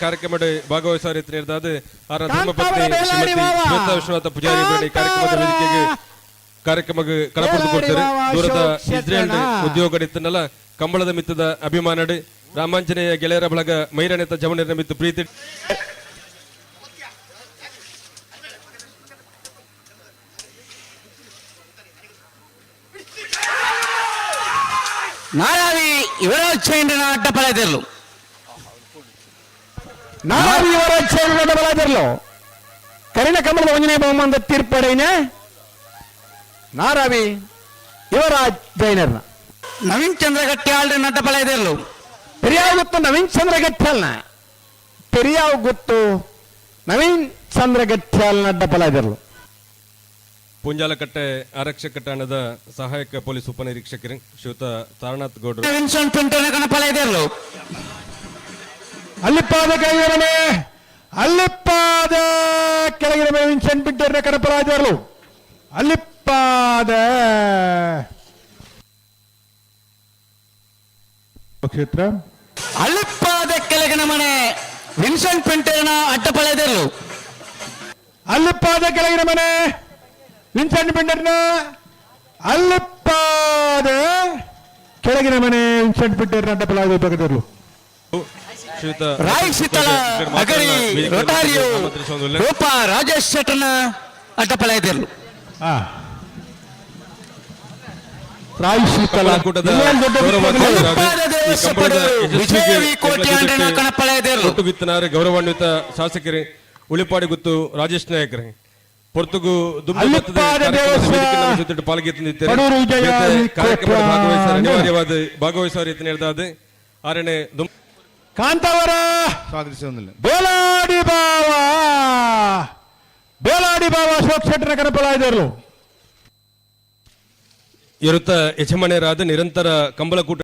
ಕಾರ್ಯಕ್ರಮದ ಭಾಗವಹಿಸುವ ರೀತಿ ನೀಡಿದ ಶ್ರೀಮತಿ ಪೂಜಾರಿ ಕಾರ್ಯಕ್ರಮದ ವೇದಿಕೆಗೆ ದೂರದ ಇಸ್ರೇಲ್ ಉದ್ಯೋಗ ಕಂಬಳದ ಮಿತ್ತದ ಅಭಿಮಾನ ರಾಮಾಂಜನೇಯ ಗೆಳೆಯರ ಬಳಗ ಮೈರನೆತ ಜವನಿರ ಮಿತ್ತು ಪ್ರೀತಿ ನಾರಾವಿ ಇವರ ಚೈಂಡಿನ ಅಡ್ಡ ಪಡೆದಿರಲು ನಾರಾವಿ ಇವರ ಚೇರಿನ ಬಲಾದಿರ್ಲು ಕರಿನ ಕಮಲದ ಒಂಜನೇ ಬಹುಮಾನದ ತೀರ್ಪಡೆನ ನಾರಾವಿ ಯುವರಾಜ್ ಜೈನರ್ನ. ನವೀನ್ ಚಂದ್ರ ಗಟ್ಟಿಯಾಳ್ರಿ ಅಡ್ಡಪಳೆದರು ಪೆರಿಯಾವ್ ಗೊತ್ತು ನವೀನ್ ಚಂದ್ರ ಗಠ್ಯಾಲ್ನ ಪೆರಿಯಾವ್ ಗೊತ್ತು ನವೀನ್ ಚಂದ್ರ ಗಠ್ಯಾಲ್ನ ಅಡ್ಡಪಲಾದಿರ್ಲು ಪುಂಜಾಲಕಟ್ಟೆ ಆರಕ್ಷಕ ಠಾಣದ ಸಹಾಯಕ ಪೊಲೀಸ್ ಉಪನಿರೀಕ್ಷಕರು ಶ್ರೀಯುತ ತಾರನಾಥ್ ಗೌಡ್ರು. ವಿನ್ಸೆಂಟ್ ಪಿಂಟೋನ ಕಣಪಳೆದರು ಅಲ್ಲಿಪ್ಪಾದ ಕೆಳಗಿರಮನೆ ಅಲ್ಲಿಪ್ಪಾದ ಕೆಳಗಿರಮನೆ ವಿನ್ಸೆಂಟ್ ಬಿಟ್ಟರ್ನ ಕಡಪರಾಜರು ಅಲ್ಲಿಪ್ಪಾದ. ಕ್ಷೇತ್ರ. ಅಲ್ಲಿಪ್ಪಾದ ಕೆಳಗಿನ ಮನೆ ವಿನ್ಸೆಂಟ್ ಪಿಂಟರ್ನ ಅಟ್ಟಪಳೆದರು ಅಲ್ಲಿಪ್ಪಾದ ಕೆಳಗಿನ ಮನೆ ವಿನ್ಸೆಂಟ್ ಪಿಂಟರ್ನ ಅಲ್ಲಿಪ್ಪಾದ ಕೆಳಗಿನ ಮನೆ ವಿನ್ಸೆಂಟ್ ಪಿಂಟರ್ನ ಅಡ್ಡಪಲಾದ ಪಕ್ಕದವರು ಶ್ರೀಯುತ ರಾಯ್ ಶೀತಲ ಅಗರಿ ರೊಟಾರಿಯೋ ರೂಪ ರಾಜೇಶ್ ಶೆಟ್ಟರ್ನ ಅಡ್ಡಪಳೆದರು ರಾಯ್ ಶೀತಲ ಕೂಟದ ಒಟ್ಟು ಬಿತ್ತನಾರೆ ಗೌರವಾನ್ವಿತ ಶಾಸಕರೇ ಉಳಿಪಾಡಿ ಗುತ್ತು ರಾಜೇಶ್ ನಾಯಕರೇ. ಪೊರ್ತುಗು ದುಂಬಿ ಭತ್ತದ ಅಲ್ಲಿಪ್ಪಾದ ಭಾಗವಹಿಸ. ಅನಿವಾರ್ಯವಾದ ಭಾಗವಹಿಸುವ ರೀತಿ ನಿರ್ದಾದ ಆರನೇ ದುಂ- ಕಾಂತಾವರ. ಬೇಲಾಡಿ ಬಾವ. ಬೇಲಾಡಿ ಬಾವ ಅಶೋಕ್ ಶೆಟ್ಟರ ಇದ್ದರು ಇರುತ್ತ ಯಜಮಾನ್ಯರಾದ ನಿರಂತರ ಕಂಬಳ ಕೂಟ